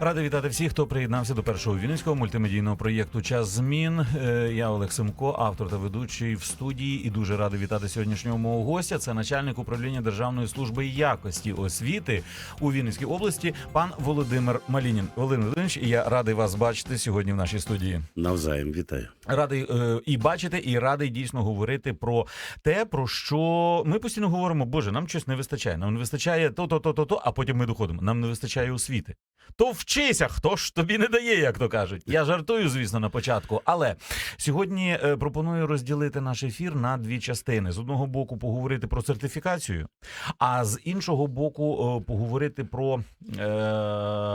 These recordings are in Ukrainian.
Радий вітати всіх, хто приєднався до першого вінницького мультимедійного проєкту Час змін. Е, Я Олег Семко, автор та ведучий в студії, і дуже радий вітати сьогоднішнього мого гостя. Це начальник управління Державної служби якості освіти у Вінницькій області, пан Володимир Малінін. Володимир Володимирович, я радий вас бачити сьогодні в нашій студії. Навзаєм вітаю. Радий е, і бачити, і радий дійсно говорити про те, про що ми постійно говоримо. Боже, нам щось не вистачає. Нам не вистачає то, то, то, то, то. А потім ми доходимо. Нам не вистачає освіти. То вчися, хто ж тобі не дає, як то кажуть. Я жартую, звісно, на початку. Але сьогодні е, пропоную розділити наш ефір на дві частини: з одного боку, поговорити про сертифікацію, а з іншого боку, е, поговорити про е,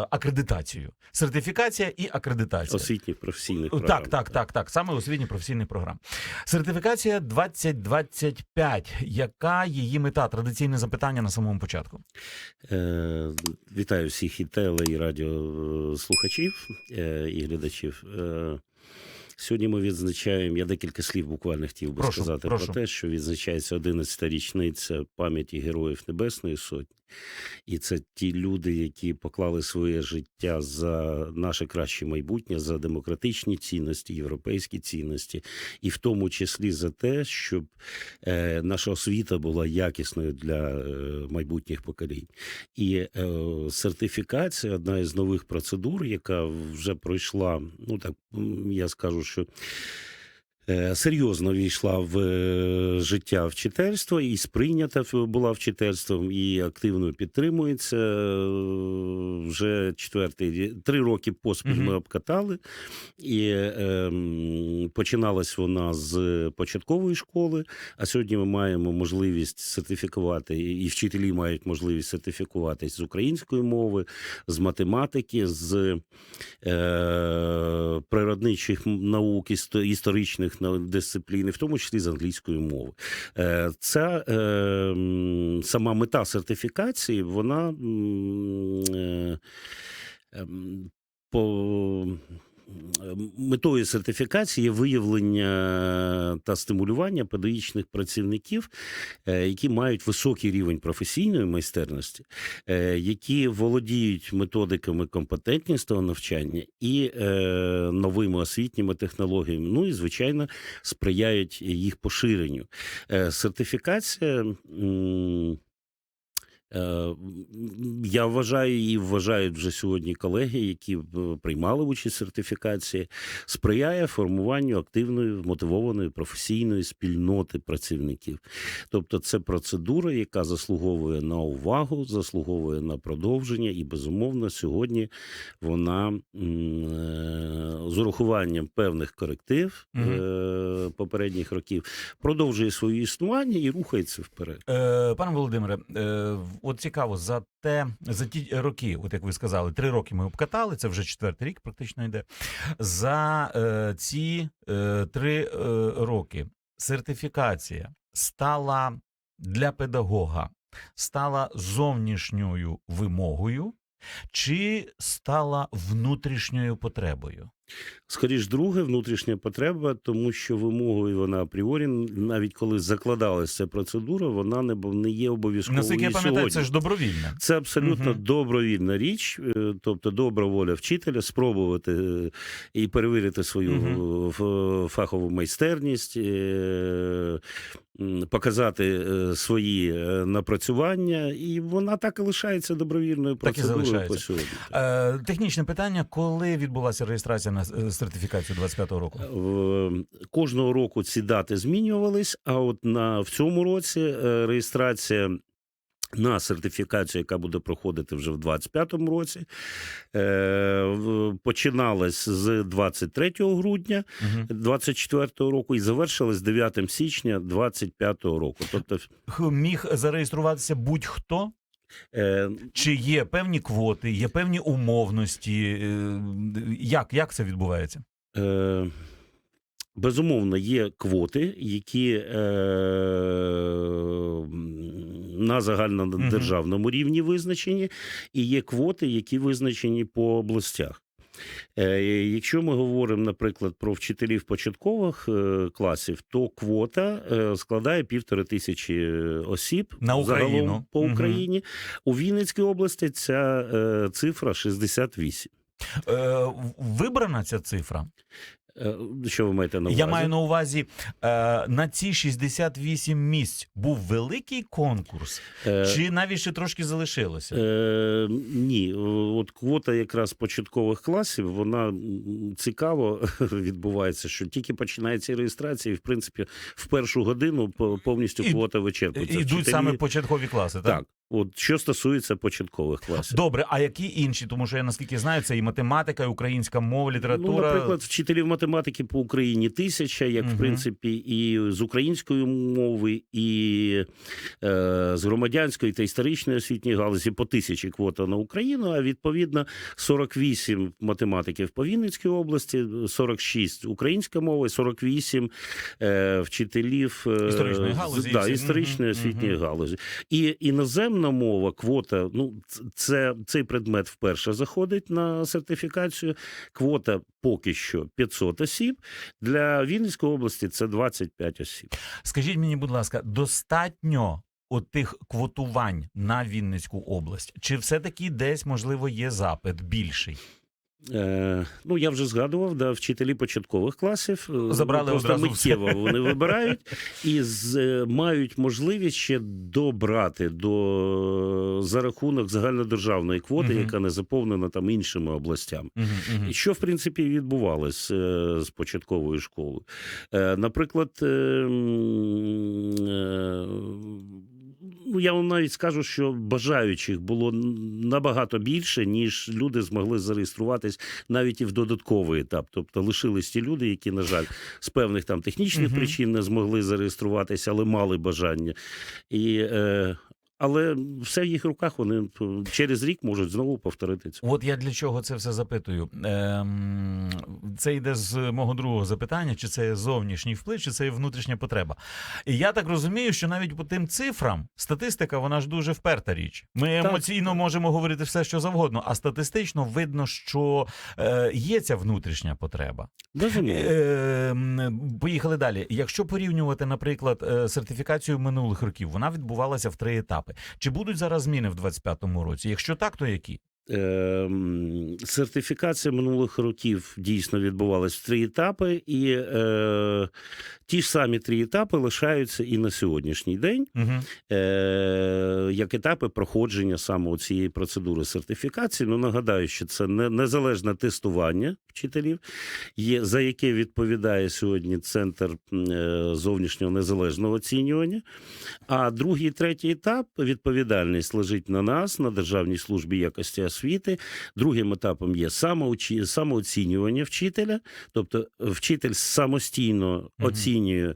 акредитацію. Сертифікація і акредитація. Освітніх професійних програм. Так, так, так, так. Саме освітні професійних програм. Сертифікація 2025. Яка її мета? Традиційне запитання на самому початку. Е, вітаю всіх і теле, і радіослухачів е, і глядачів. Е, Сьогодні ми відзначаємо, я декілька слів буквально хотів би Прошу, сказати прошу. про те, що відзначається 11-та річниця пам'яті героїв Небесної Сотні. І це ті люди, які поклали своє життя за наше краще майбутнє, за демократичні цінності, європейські цінності, і в тому числі за те, щоб е, наша освіта була якісною для е, майбутніх поколінь. І е, сертифікація одна із нових процедур, яка вже пройшла, ну так я скажу, що. Е, Серйозно війшла в е, життя вчительства і сприйнята була вчительством, і активно підтримується. Е, Вже четвертий три роки поспіль ми обкатали, і ем, починалась вона з початкової школи. А сьогодні ми маємо можливість сертифікувати, і вчителі мають можливість сертифікуватись з української мови, з математики, з е, природничих наук, істо- історичних нау- дисциплін, в тому числі з англійської мови. Е, Ця е, сама мета сертифікації, вона е, ем, по метою сертифікації є виявлення та стимулювання педагогічних працівників, е, які мають високий рівень професійної майстерності, е, які володіють методиками компетентністого навчання і е, новими освітніми технологіями. Ну і звичайно сприяють їх поширенню. Е, Сертифікація. Е, Я вважаю і вважають вже сьогодні колеги, які е, приймали участь в сертифікації, сприяє формуванню активної, мотивованої професійної спільноти працівників. Тобто, це процедура, яка заслуговує на увагу, заслуговує на продовження, і безумовно сьогодні вона е, з урахуванням певних коректив е, попередніх років продовжує своє існування і рухається вперед. Пане Володимире, от цікаво, за те, за ті роки, от як ви сказали, три роки ми обкатали, це вже четвертий рік практично йде. За е, ці е, три е, роки сертифікація стала для педагога стала зовнішньою вимогою чи стала внутрішньою потребою? Скоріш, друге, внутрішня потреба, тому що вимогою вона апріорі, навіть коли закладалася ця процедура, вона не, не є обов'язковою. Наскільки я пам'ятаю, це ж добровільне. Це абсолютно Мгм. добровільна річ, е, тобто добра воля вчителя спробувати е, і перевірити свою е, фахову майстерність, е, показати свої напрацювання, і вона так і лишається добровільною Так і процедурою по сьогодні. Технічне питання: коли відбулася реєстрація на е, сертифікацію 25-го року? Кожного року ці дати змінювались, а от на в цьому році е, реєстрація. На сертифікацію, яка буде проходити вже в 25-му році, е, починалась з 23 грудня Угу. 24 року і завершилась 9 січня 25 року. Тобто, Міг зареєструватися будь-хто, е, чи є певні квоти, є певні умовності. Е, Як, як це відбувається? Е, Безумовно, є квоти, які е, на загальнодержавному рівні визначені, і є квоти, які визначені по областях. Е, Якщо ми говоримо, наприклад, про вчителів початкових е, класів, то квота е, складає півтори тисячі осіб На загалом Україну. по Україні. Україні. У Вінницькій області ця цифра 68. Е, вибрана ця цифра. Е, Що ви маєте на увазі? Я маю на увазі е, на ці 68 місць був великий конкурс, Е, чи навіть ще трошки залишилося? Ні, от квота якраз початкових класів, вона цікаво відбувається, що тільки починається реєстрація, і в принципі в першу годину повністю квота вичерпується. Ідуть саме початкові класи, так? так. От що стосується початкових класів. Добре, а які інші? Тому що я наскільки знаю, це і математика, і українська мова, література. Ну, наприклад, вчителів математики по Україні тисяча, як Мгм. в принципі, і з української мови, і е, з громадянської та історичної освітньої галузі по тисячі квота на Україну. А відповідно 48 математиків по Вінницькій області, 46 українська мова, і 48 е, вчителів е, Історичної галузі, Да, історичної Мгм, освітньої галузі. І іноземна мова, квота, ну це цей предмет вперше заходить на сертифікацію. Квота поки що 500 осіб. Для Вінницької області це 25 осіб. Скажіть мені, будь ласка, достатньо отих квотувань на Вінницьку область? Чи все-таки десь, можливо, є запит більший? Е, ну я вже згадував, да, вчителі початкових класів е, Забрали просто одразу все. вони вибирають і з, е, мають можливість ще добрати до за рахунок загальнодержавної квоти, Мгм. яка не заповнена там іншими областями. Угу, І Що в принципі відбувалось е, з початковою школою? Е, Наприклад, е, е, ну я вам навіть скажу, що бажаючих було набагато більше, ніж люди змогли зареєструватись навіть і в додатковий етап. Тобто лишились ті люди, які, на жаль, з певних там технічних причин не змогли зареєструватися, але мали бажання. І, е, але все в їх руках. Вони е, через рік можуть знову повторити це. От я для чого це все запитую. Ем, це йде з мого другого запитання: чи це зовнішній вплив, чи це внутрішня потреба. І я так розумію, що навіть по тим цифрам статистика вона ж дуже вперта річ. Ми Так. емоційно можемо говорити все, що завгодно, а статистично видно, що е, є ця внутрішня потреба. Ем, Поїхали далі. Якщо порівнювати, наприклад, е, сертифікацію минулих років, вона відбувалася в три етапи. Чи будуть зараз зміни в 2025 році? Якщо так, то які? Ем, Сертифікація минулих років дійсно відбувалась в три етапи, і е, ті ж самі три етапи лишаються і на сьогоднішній день, Угу. е, як етапи проходження саме цієї процедури сертифікації. Ну нагадаю, що це не, незалежне тестування вчителів, є, за яке відповідає сьогодні центр е, зовнішнього незалежного оцінювання. А другий і третій етап відповідальність лежить на нас, на Державній службі якості освіти. Другим етапом є самоучі- самооцінювання вчителя, тобто вчитель самостійно оцінює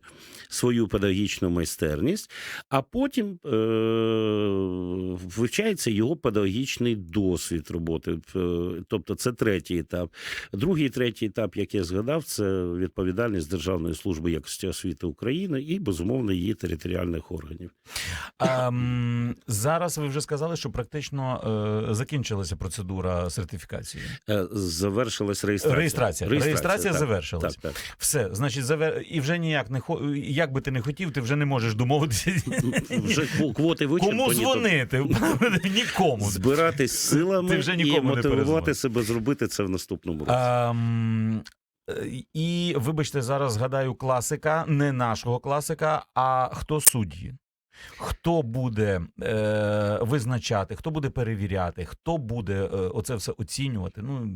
свою педагогічну майстерність, а потім е- вивчається його педагогічний досвід роботи. Е, Тобто це третій етап. Другий і третій етап, як я згадав, це відповідальність Державної служби якості освіти України і безумовно її територіальних органів. Ем, зараз ви вже сказали, що практично е, закінчилася процедура сертифікації. Е, Завершилась реєстрація. Реєстрація. Реєстрація так, завершилась. Так, так. Все, значить, завер... і вже ніяк не хо... як би ти не хотів, ти вже не можеш домовитися. Вже квоти вичерпані. Кому дзвонити? Нікому. Збиратись силами Ти вже і нікому не мотивувати перезвониш. себе зробити це в наступному році. Е, і вибачте, зараз згадаю класика, не нашого класика, а хто судді? Хто буде е, визначати, хто буде перевіряти, хто буде е, оце все оцінювати? Ну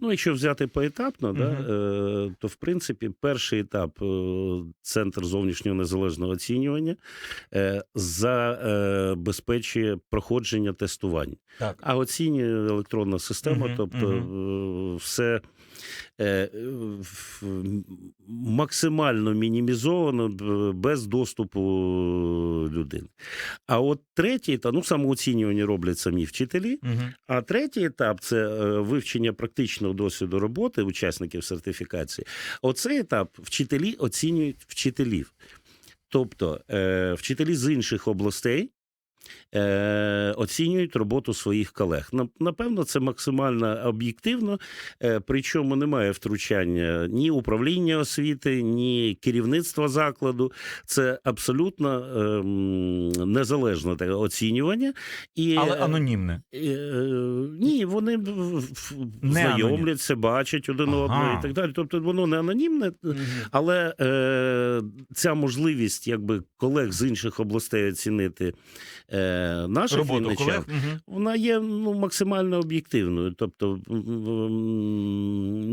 Ну, якщо взяти поетапно, да, е, то в принципі перший етап е, центр зовнішнього незалежного оцінювання е, забезпечує проходження тестувань. так. А оцінює електронна система, Мгм, тобто е, все. Е, в- Максимально мінімізовано без доступу людини. А от третій етап, ну самооцінювання роблять самі вчителі. Угу. А третій етап це е, вивчення практичного досвіду роботи учасників сертифікації. Оцей етап вчителі оцінюють вчителів. Тобто е, вчителі з інших областей е, оцінюють роботу своїх колег. Напевно, це максимально об'єктивно, е, причому немає втручання ні управління освіти, ні керівництва закладу. Це абсолютно ем, незалежне таке оцінювання. І, Але е, анонімне. Е, Ні, вони Не знайомляться, бачать один Ага. одного і так далі. Тобто воно не анонімне, але е, ця можливість якби колег з інших областей оцінити е, наших Роботу вінничан, колег. Вона є ну, максимально об'єктивною. Тобто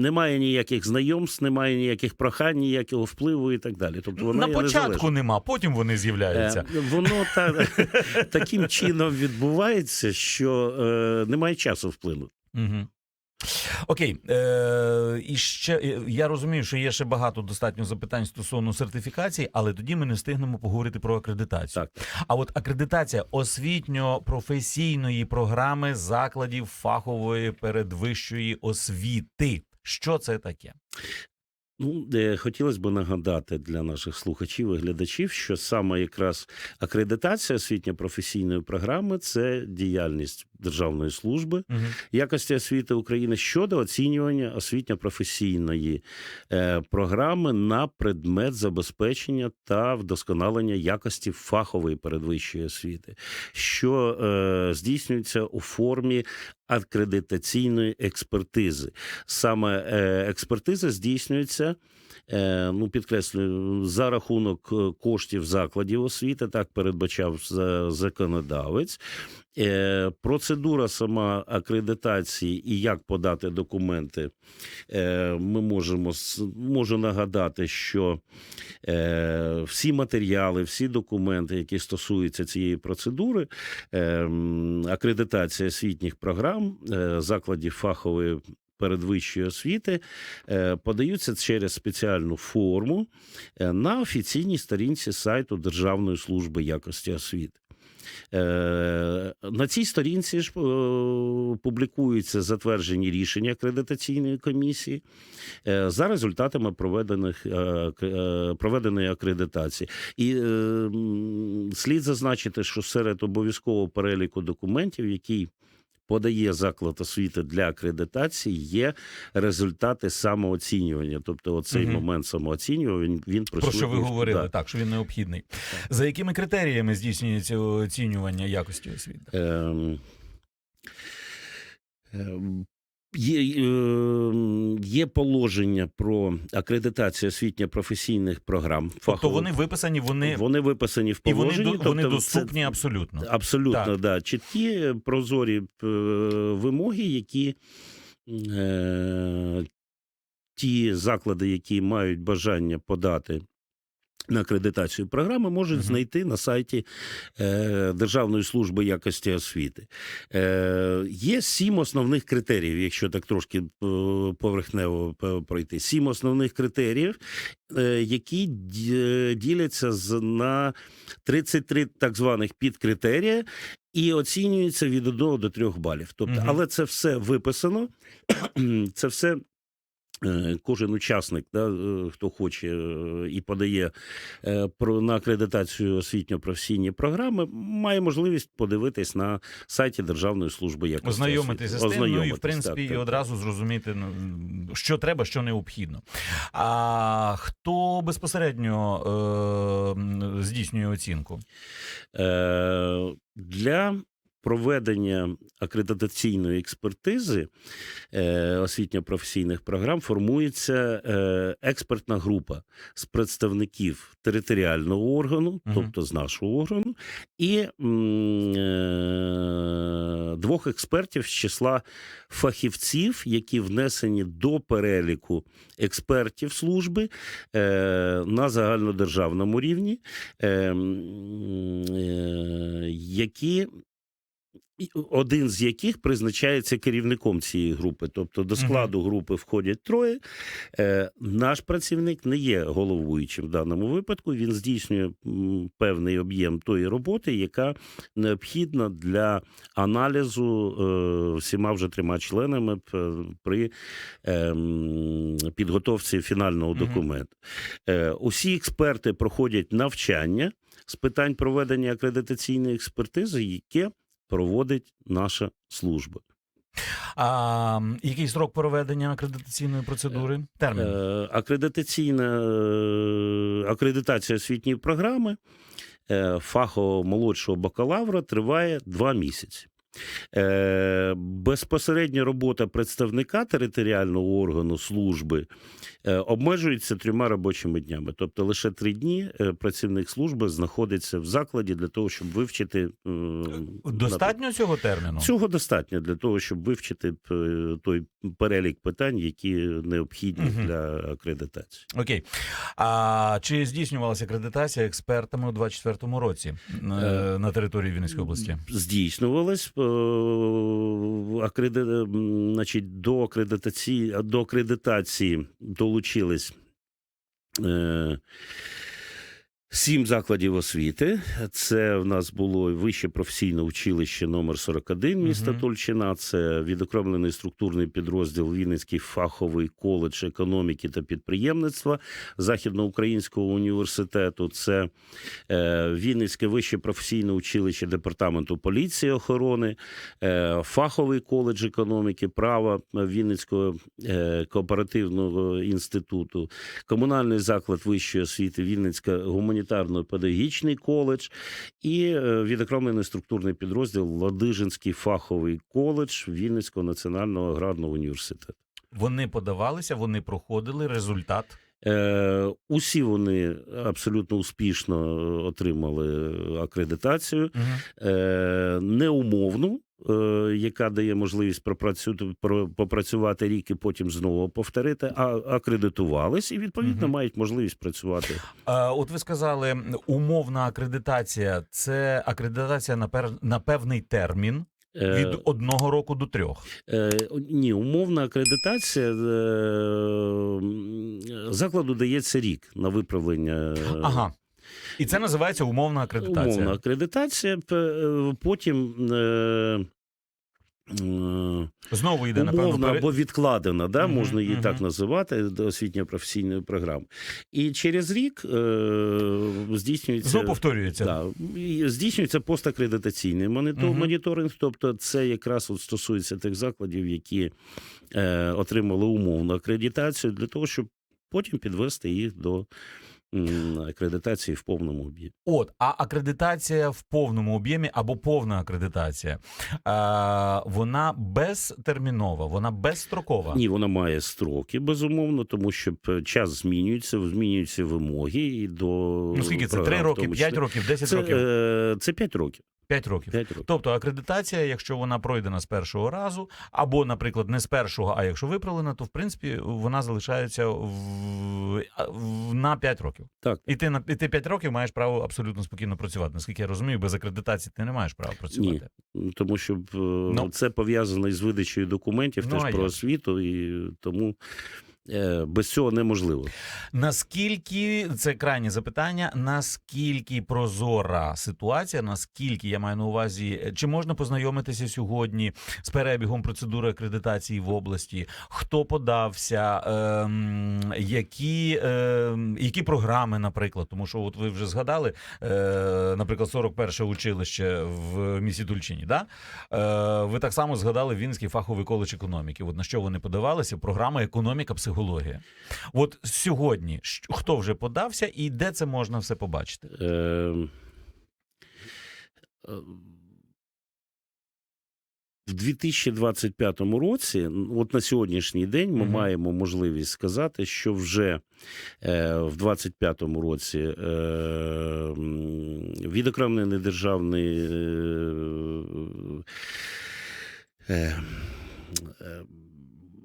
немає ніяких знайомств, немає ніяких прохань, ніякого впливу і так далі. Тобто вона На початку нема, потім вони з'являються. Е, Воно та, таким чином відбувається, що е, немає часу вплинути. Угу. Окей, е, і ще е, я розумію, що є ще багато достатньо запитань стосовно сертифікації, але тоді ми не встигнемо поговорити про акредитацію. Так. А от акредитація освітньо-професійної програми закладів фахової передвищої освіти. Що це таке? Ну, хотілося б нагадати для наших слухачів і глядачів, що саме якраз акредитація освітньо-професійної програми це діяльність державної служби Угу. якості освіти України щодо оцінювання освітньо-професійної е, програми на предмет забезпечення та вдосконалення якості фахової передвищої освіти, що е, здійснюється у формі акредитаційної експертизи. Саме е, експертиза здійснюється. Е, Ну, підкреслюю, за рахунок е, коштів закладів освіти, так передбачав законодавець. Е, Процедура сама акредитації і як подати документи, ми можемо можу нагадати, що всі матеріали, всі документи, які стосуються цієї процедури, е, акредитація освітніх програм, закладів фахової. Передвищої освіти е, подаються через спеціальну форму е, на офіційній сторінці сайту Державної служби якості освіти. Е, На цій сторінці ж публікуються затверджені рішення акредитаційної комісії за результатами проведених проведеної акредитації. І слід зазначити, що серед обов'язкового переліку документів, який подає заклад освіти для акредитації, є результати самооцінювання. Тобто, оцей угу. момент самооцінювання він, він Про що ви говорили, Да. так, що він необхідний. За якими критеріями здійснюється оцінювання якості освіти? Ем, ем, Є, ем, є положення про акредитацію освітньо-професійних програм. Тобто вони виписані, вони, вони виписані в і вони, положенні. до- вони тобто це- доступні абсолютно. Абсолютно, Так. да. Чіткі прозорі е, вимоги, які е, ті заклади, які мають бажання подати. На акредитацію програми можуть знайти на сайті е, Державної служби якості освіти. Е, є сім основних критеріїв, якщо так трошки е, поверхнево пройти. Сім основних критеріїв, е, які діляться з, на 33 так званих підкритерія і оцінюються від 1 до 3 балів. Тобто, Мгм. але це все виписано, це все. Е, Кожен учасник, да, е, хто хоче е, і подає про на акредитацію освітньо-професійні програми, має можливість подивитись на сайті Державної служби якості. Ознайомитися з тим, ну і в принципі так, і так, одразу зрозуміти, ну, що треба, що необхідно. А хто безпосередньо е, здійснює оцінку? Е, Для проведення акредитаційної експертизи е, освітньо-професійних програм формується е, експертна група з представників територіального органу, тобто з нашого органу, і е, двох експертів з числа фахівців, які внесені до переліку експертів служби на загальнодержавному рівні, які один з яких призначається керівником цієї групи. Тобто до складу групи входять троє. Е, Наш працівник не є головуючим в даному випадку. Він здійснює певний об'єм тої роботи, яка необхідна для аналізу е, всіма вже трьома членами при ем, підготовці фінального документу. Е, Усі експерти проходять навчання з питань проведення акредитаційної експертизи, яке проводить наша служба. А який срок проведення акредитаційної процедури? Термін. Е, Акредитаційна е, акредитація освітньої програми е, фахового молодшого бакалавра триває два місяці. Е, Безпосередня робота представника територіального органу служби е, обмежується трьома робочими днями. Тобто лише три дні е, працівник служби знаходиться в закладі для того, щоб вивчити Достатньо цього терміну? Цього достатньо для того, щоб вивчити той перелік питань, які необхідні Мгм. для акредитації. Окей. А чи здійснювалася акредитація експертами у 24-му році на території Вінницької області? Здійснювалось е, акреди... значить, до акредитації до акредитації долучились. Е... Сім закладів освіти. Це в нас було вище професійне училище номер 41 міста Мгм. Тульчина. Це відокремлений структурний підрозділ Вінницький фаховий коледж економіки та підприємництва Західноукраїнського університету. Це е, Вінницьке вище професійне училище департаменту поліції охорони, е, фаховий коледж економіки, права Вінницького е, кооперативного інституту, комунальний заклад вищої освіти Вінницька гуманітарно-педагогічний коледж і е, відокремлений структурний підрозділ Ладижинський фаховий коледж Вінницького національного аграрного університету. Вони подавалися, вони проходили результат. Е, усі вони абсолютно успішно отримали акредитацію. Мгм. е, неумовну, е, яка дає можливість попрацювати рік і потім знову повторити, а акредитувались і відповідно Мгм. мають можливість працювати. От ви сказали, умовна акредитація це акредитація на, пер... на певний термін Е, від одного року до трьох. е, ні, умовна акредитація е, закладу дається рік на виправлення. е, Ага. І це називається умовна акредитація. Умовна акредитація. е, Потім. Е, Знову йде напевно. Умовна пере- або відкладена, да, Мгм, можна її мгм. так називати, до освітньо-професійної програми. І через рік е, здійснюється. Знову повторюється. Да, здійснюється постакредитаційний монітор, Мгм. моніторинг. Тобто, це якраз от стосується тих закладів, які е, отримали умовну акредитацію, для того, щоб потім підвести їх до акредитації в повному об'ємі. От, а акредитація в повному об'ємі або повна акредитація, а, вона безтермінова, вона безстрокова. Ні, вона має строки, безумовно, тому що час змінюється, змінюються вимоги і до Ну скільки це? Три роки, п'ять років, десять років? е, це п'ять років. П'ять років. 5 років. Тобто акредитація, якщо вона пройдена з першого разу, або, наприклад, не з першого, а якщо виправлена, то в принципі вона залишається в, в, на 5 років. Так. І ти на і ти 5 років маєш право абсолютно спокійно працювати. Наскільки я розумію, без акредитації ти не маєш права працювати. Тому що е, це пов'язано із видачею документів Ну, теж про освіту, і тому без цього неможливо. Наскільки це крайнє запитання? Наскільки прозора ситуація? Наскільки я маю на увазі, чи можна познайомитися сьогодні з перебігом процедури акредитації в області? Хто подався? Ем, які, ем, які програми, наприклад? Тому що, от ви вже згадали, е, наприклад, 41 училище в місті Тульчині. Да? Е, ви так само згадали Вінський фаховий коледж економіки. От на що вони подавалися? Програма економіка, психологія. От сьогодні хто вже подався і де це можна все побачити? Е, е, В 2025 році, от на сьогоднішній день, ми Мгм. маємо можливість сказати, що вже е, в 2025 році е, відокремлений державний е, е,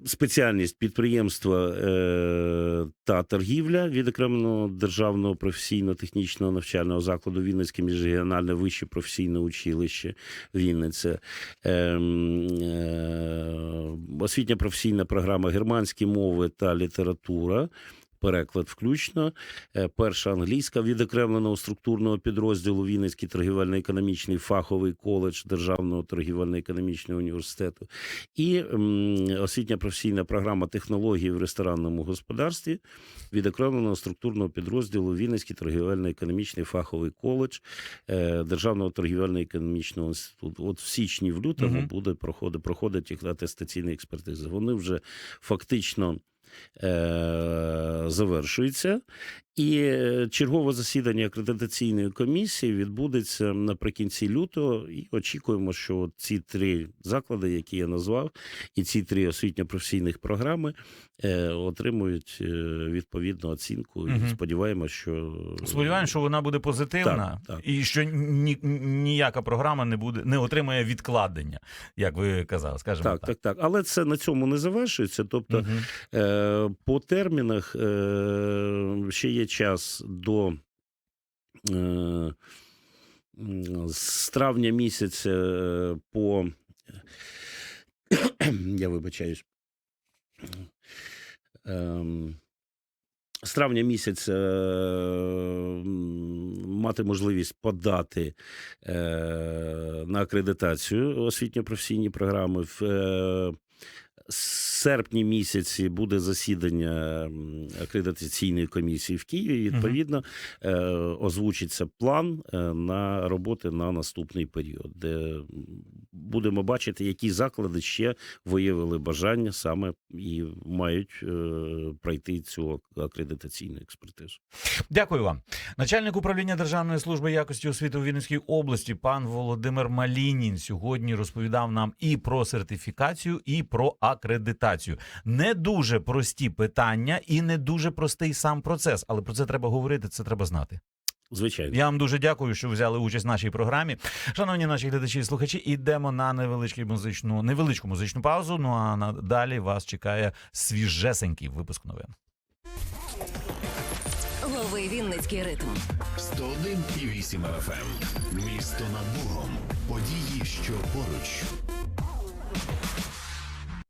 спеціальність підприємства е, та торгівля відокремленого державного професійно-технічного навчального закладу Вінницьке міжрегіональне вище професійне училище Вінниця, е, е, освітня професійна програма германські мови та література. Переклад включно. Е, Перша англійська відокремленого структурного підрозділу Вінницький торгівельно-економічний фаховий коледж Державного торгівельно-економічного університету і освітня професійна програма технології в ресторанному господарстві відокремленого структурного підрозділу Вінницький торгівельно-економічний фаховий коледж е, Державного торгівельно-економічного інституту. От в січні, в лютому Мгм. буде проходить, проходить їх атестаційні експертизи. Вони вже фактично е, завершуються. І е, чергове засідання акредитаційної комісії відбудеться наприкінці лютого. І очікуємо, що ці три заклади, які я назвав, і ці три освітньо-професійних програми отримують е, відповідну оцінку. Мгм. І сподіваємося, що Сподіваємось, що вона буде позитивна Так, так. і що ні, ніяка програма не буде не отримає відкладення, як ви казали, скажімо так, так, так. Але це на цьому не завершується. Тобто, Мгм. Е, По термінах е, ще є час до е, з травня місяця е, по я вибачаюсь. Ем, З травня місяця е, мати можливість подати е, на акредитацію освітньо-професійні програми. В е, серпні місяці буде засідання акредитаційної комісії в Києві. Відповідно, е, озвучиться план на роботи на наступний період, де будемо бачити, які заклади ще виявили бажання саме і мають е, пройти цю акредитаційну експертизу. Дякую вам. Начальник управління Державної служби якості освіти у Вінницькій області, пан Володимир Малінін, сьогодні розповідав нам і про сертифікацію, і про акредитацію. Не дуже прості питання і не дуже простий сам процес, але про це треба говорити, це треба знати. Звичайно. Я вам дуже дякую, що взяли участь в нашій програмі. Шановні наші глядачі і слухачі, ідемо на невеличку музичну, невеличку музичну паузу. Ну а надалі вас чекає свіжесенький випуск новин. Лови Вінницький ритм. 101,8 FM. Місто над Богом. Події, що поруч.